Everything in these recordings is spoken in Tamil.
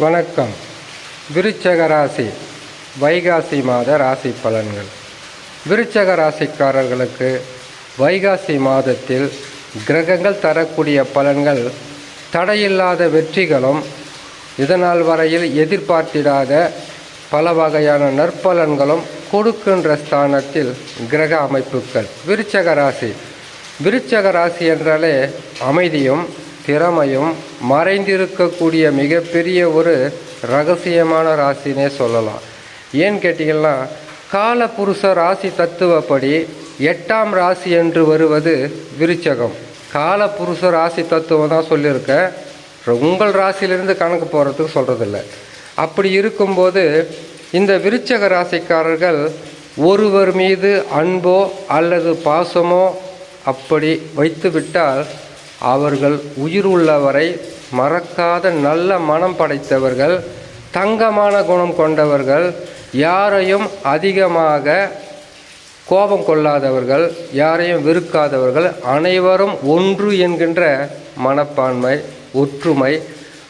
வணக்கம். விருச்சக ராசி வைகாசி மாத ராசி பலன்கள். விருச்சக ராசிக்காரர்களுக்கு வைகாசி மாதத்தில் கிரகங்கள் தரக்கூடிய பலன்கள் தடையில்லாத வெற்றிகளும் இதனால் வரையில் எதிர்பார்த்திடாத பல வகையான நற்பலன்களும் கொடுக்கின்ற ஸ்தானத்தில் கிரக அமைப்புகள். விருச்சக ராசி. விருச்சக ராசி என்றாலே அமைதியும் திறமையும் மறைந்திருக்கக்கூடிய மிகப்பெரிய ஒரு ரகசியமான ராசினே சொல்லலாம். ஏன்னு கேட்டிங்கன்னா காலபுருஷ ராசி தத்துவப்படி எட்டாம் ராசி என்று வருவது விருச்சகம். காலபுருஷ ராசி தத்துவம் தான் சொல்லியிருக்கேன் உங்கள் ராசியிலிருந்து கணக்கு போகிறதுக்கு சொல்கிறதில்ல அப்படி இருக்கும்போது இந்த விருச்சக ராசிக்காரர்கள் ஒருவர் மீது அன்போ அல்லது பாசமோ அப்படி வைத்துவிட்டால் அவர்கள் உயிர் உள்ளவரை மறக்காத நல்ல மனம் படைத்தவர்கள் தங்கமான குணம் கொண்டவர்கள் யாரையும் அதிகமாக கோபம் கொள்ளாதவர்கள் யாரையும் வெறுக்காதவர்கள் அனைவரும் ஒன்று என்கின்ற மனப்பான்மை ஒற்றுமை.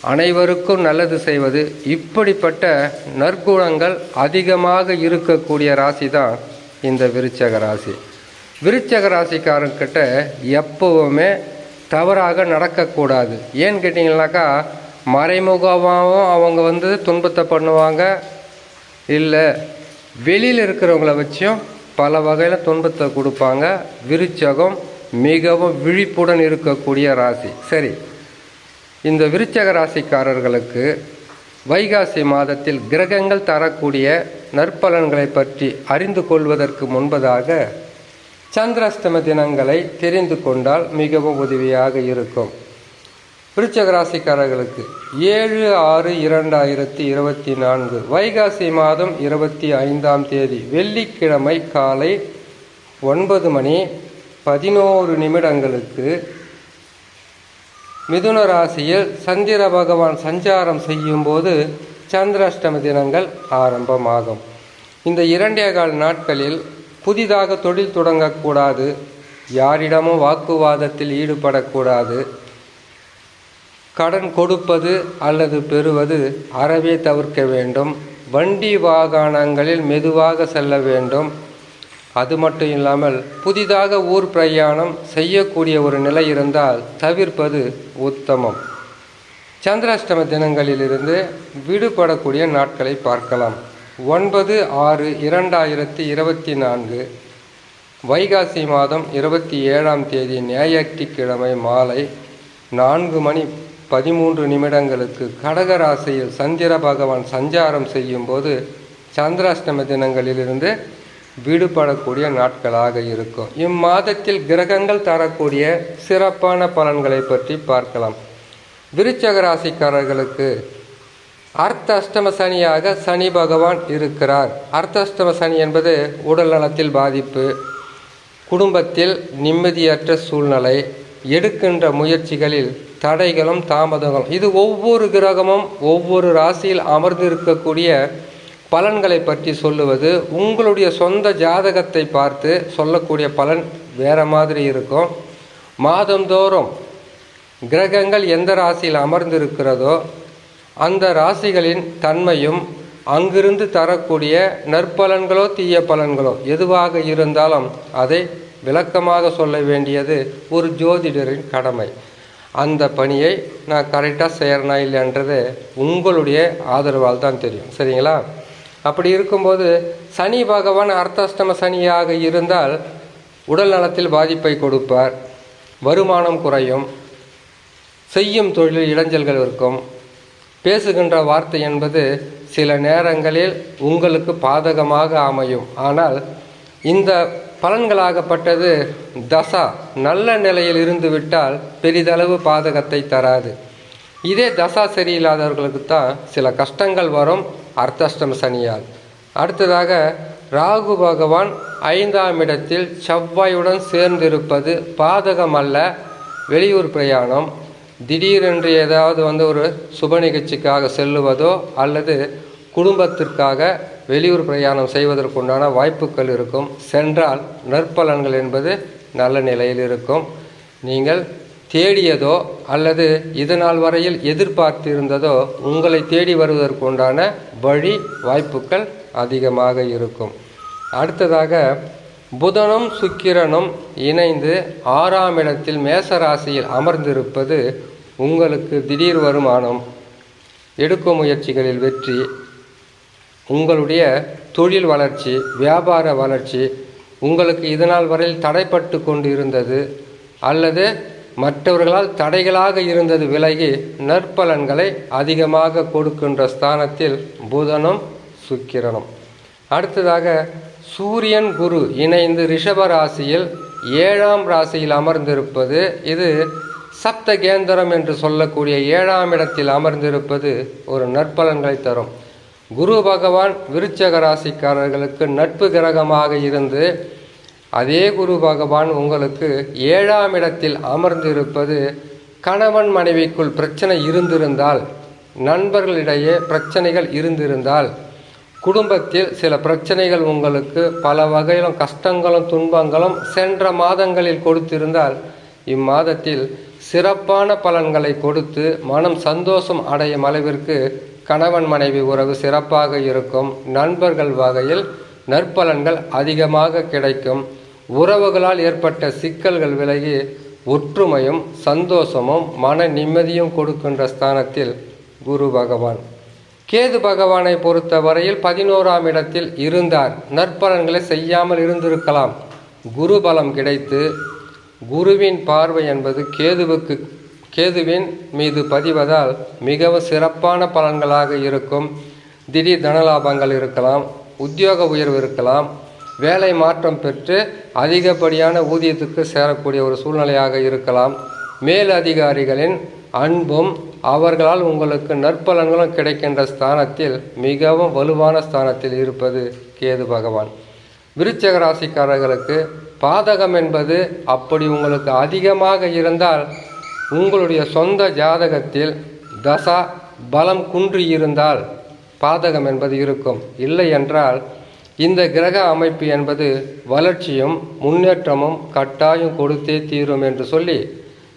அனைவருக்கும் நல்லது செய்வது இப்படிப்பட்ட நற்குணங்கள் அதிகமாக இருக்கக்கூடிய ராசி தான் இந்த விருச்சக ராசி. விருச்சக ராசிக்காரங்கிட்ட எப்பவுமே தவறாக நடக்கக்கூடாது. ஏன்னு கேட்டிங்கனாக்கா மறைமுகமாகவும் அவங்க வந்து துன்பத்தை பண்ணுவாங்க. இல்லை வெளியில் இருக்கிறவங்கள வச்சும் பல வகையில் துன்பத்தை கொடுப்பாங்க. விருச்சகம் மிகவும் விழிப்புடன் இருக்கக்கூடிய ராசி. சரி இந்த விருச்சக ராசிக்காரர்களுக்கு வைகாசி மாதத்தில் கிரகங்கள் தரக்கூடிய நற்பலன்களை பற்றி அறிந்து கொள்வதற்கு முன்பதாக சந்திராஷ்டம தினங்களை தெரிந்து கொண்டால் மிகவும் உதவியாக இருக்கும். விருச்சக ராசிக்காரர்களுக்கு ஏழு ஆறு இரண்டாயிரத்தி இருபத்தி நான்கு வைகாசி மாதம் இருபத்தி ஐந்தாம் தேதி வெள்ளிக்கிழமை காலை ஒன்பது மணி பதினோரு நிமிடங்களுக்கு மிதுன ராசியில் சந்திர பகவான் சஞ்சாரம் செய்யும்போது சந்திராஷ்டம தினங்கள் ஆரம்பமாகும். இந்த இரண்டே கால் நாட்களில் புதிதாக தொழில் தொடங்கக்கூடாது. யாரிடமும் வாக்குவாதத்தில் ஈடுபடக்கூடாது. கடன் கொடுப்பது அல்லது பெறுவது அறவே தவிர்க்க வேண்டும். வண்டி வாகனங்களில் மெதுவாக செல்ல வேண்டும். அது மட்டும் இல்லாமல் புதிதாக ஊர் பிரயாணம் செய்யக்கூடிய ஒரு நிலை இருந்தால் தவிர்ப்பது உத்தமம். சந்திராஷ்டம தினங்களிலிருந்து விடுபடக்கூடிய நாட்களை பார்க்கலாம். ஒன்பது ஆறு இரண்டாயிரத்தி இருபத்தி நான்கு வைகாசி மாதம் இருபத்தி ஏழாம் தேதி ஞாயிற்றுக்கிழமை மாலை நான்கு மணி பதிமூன்று நிமிடங்களுக்கு கடகராசியில் சந்திர பகவான் சஞ்சாரம் செய்யும்போது சந்திராஷ்டம தினங்களிலிருந்து விடுபடக்கூடிய நாட்களாக இருக்கும். இம்மாதத்தில் கிரகங்கள் தரக்கூடிய சிறப்பான பலன்களை பற்றி பார்க்கலாம். விருச்சக ராசிக்காரர்களுக்கு அர்த்த அஷ்டம சனியாக சனி பகவான் இருக்கிறார். அர்த்த அஷ்டம சனி என்பது உடல் நலத்தில் பாதிப்பு குடும்பத்தில் நிம்மதியற்ற சூழ்நிலை எடுக்கின்ற முயற்சிகளில் தடைகளும் தாமதங்களும். இது ஒவ்வொரு கிரகமும் ஒவ்வொரு ராசியில் அமர்ந்திருக்கக்கூடிய பலன்களை பற்றி சொல்லுவது உங்களுடைய சொந்த ஜாதகத்தை பார்த்து சொல்லக்கூடிய பலன் வேறு மாதிரி இருக்கும். மாதந்தோறும் கிரகங்கள் எந்த ராசியில் அமர்ந்திருக்கிறதோ அந்த ராசிகளின் தன்மையும் அங்கிருந்து தரக்கூடிய நற்பலன்களோ தீய பலன்களோ எதுவாக இருந்தாலும் அதை விளக்கமாக சொல்ல வேண்டியது ஒரு ஜோதிடரின் கடமை. அந்த பணியை நான் கரெக்டாக செய்கிறனா இல்லைன்றது உங்களுடைய ஆதரவால் தான் தெரியும். சரிங்களா? அப்படி இருக்கும்போது சனி பகவான் அர்த்தாஷ்டம சனியாக இருந்தால் உடல் நலத்தில் பாதிப்பை கொடுப்பார். வருமானம் குறையும். செய்யும் தொழில் இடைஞ்சல்கள் இருக்கும். பேசுகின்ற வார்த்தை என்பது சில நேரங்களில் உங்களுக்கு பாதகமாக அமையும். ஆனால் இந்த பலன்களாகப்பட்டது தசா நல்ல நிலையில் இருந்து விட்டால் பெரிதளவு பாதகத்தை தராது. இதே தசா சரியில்லாதவர்களுக்கு தான் சில கஷ்டங்கள் வரும் அர்த்தஷ்டம் சனியால். அடுத்ததாக ராகு பகவான் ஐந்தாம் இடத்தில் செவ்வாயுடன் சேர்ந்திருப்பது பாதகம் அல்ல வெளியூர் பிரயாணம் திடீரென்று ஏதாவது வந்து ஒரு சுப நிகழ்ச்சிக்காக செல்லுவதோ அல்லது குடும்பத்திற்காக வெளியூர் பிரயாணம் செய்வதற்குண்டான வாய்ப்புகள் இருக்கும். சென்றால் நற்பலன்கள் என்பது நல்ல நிலையில் இருக்கும். நீங்கள் தேடியதோ அல்லது இதனால் வரையில் எதிர்பார்த்திருந்ததோ உங்களை தேடி வருவதற்குண்டான வழி வாய்ப்புகள் அதிகமாக இருக்கும். அடுத்ததாக புதனும் சுக்கிரனும் இணைந்து ஆறாம் இடத்தில் மேசராசியில் அமர்ந்திருப்பது உங்களுக்கு திடீர் வருமானம். எடுக்கும் முயற்சிகளில் வெற்றி. உங்களுடைய தொழில் வளர்ச்சி வியாபார வளர்ச்சி உங்களுக்கு இதனால் வரையில் தடைப்பட்டு கொண்டு இருந்தது அல்லது மற்றவர்களால் தடைகளாக இருந்தது விலகி நற்பலன்களை அதிகமாக கொடுக்கின்ற ஸ்தானத்தில் புதனும் சுக்கிரனும். அடுத்ததாக சூரியன் குரு இணைந்து ரிஷப ராசியில் ஏழாம் ராசியில் அமர்ந்திருப்பது இது சப்தகேந்திரம் என்று சொல்லக்கூடிய ஏழாம் இடத்தில் அமர்ந்திருப்பது ஒரு நற்பலன்களை தரும். குரு பகவான் விருச்சக ராசிக்காரர்களுக்கு நட்பு கிரகமாக இருந்து அதே குரு பகவான் உங்களுக்கு ஏழாம் இடத்தில் அமர்ந்திருப்பது கணவன் மனைவிக்குள் பிரச்சனை இருந்திருந்தால் நண்பர்களிடையே பிரச்சனைகள் இருந்திருந்தால் குடும்பத்தில் சில பிரச்சனைகள் உங்களுக்கு பல வகையிலும் கஷ்டங்களும் துன்பங்களும் சென்ற மாதங்களில் கொடுத்திருந்தால் இம்மாதத்தில் சிறப்பான பலன்களை கொடுத்து மனம் சந்தோஷம் அடையும் அளவிற்கு கணவன் மனைவி உறவு சிறப்பாக இருக்கும். நண்பர்கள் வகையில் நற்பலன்கள் அதிகமாக கிடைக்கும். உறவுகளால் ஏற்பட்ட சிக்கல்கள் விலகி ஒற்றுமையும் சந்தோஷமும் மன நிம்மதியும் கொடுக்கின்ற ஸ்தானத்தில் குரு பகவான். கேது பகவானை பொறுத்த வரையில் பதினோராம் இடத்தில் இருந்தார். நற்பலன்களை செய்யாமல் இருந்திருக்கலாம். குரு பலம் கிடைத்து குருவின் பார்வை என்பது கேதுவுக்கு கேதுவின் மீது பதிவதால் மிகவும் சிறப்பான பலன்களாக இருக்கும். திடீர் தனலாபங்கள் இருக்கலாம் உத்தியோக உயர்வு இருக்கலாம் வேலை மாற்றம் பெற்று அதிகப்படியான ஊதியத்துக்கு சேரக்கூடிய ஒரு சூழ்நிலையாக இருக்கலாம். மேல் அதிகாரிகளின் அன்பும் அவர்களால் உங்களுக்கு நற்பலன்களும் கிடைக்கின்ற ஸ்தானத்தில் மிகவும் வலுவான ஸ்தானத்தில் இருப்பது கேது பகவான். விருச்சக ராசிக்காரர்களுக்கு பாதகம் என்பது அப்படி உங்களுக்கு அதிகமாக இருந்தால் உங்களுடைய சொந்த ஜாதகத்தில் தசா பலம் குன்றி இருந்தால் பாதகம் என்பது இருக்கும். இல்லை என்றால் இந்த கிரக அமைப்பு என்பது வளர்ச்சியும் முன்னேற்றமும் கட்டாயம் கொடுத்தே தீரும் என்று சொல்லி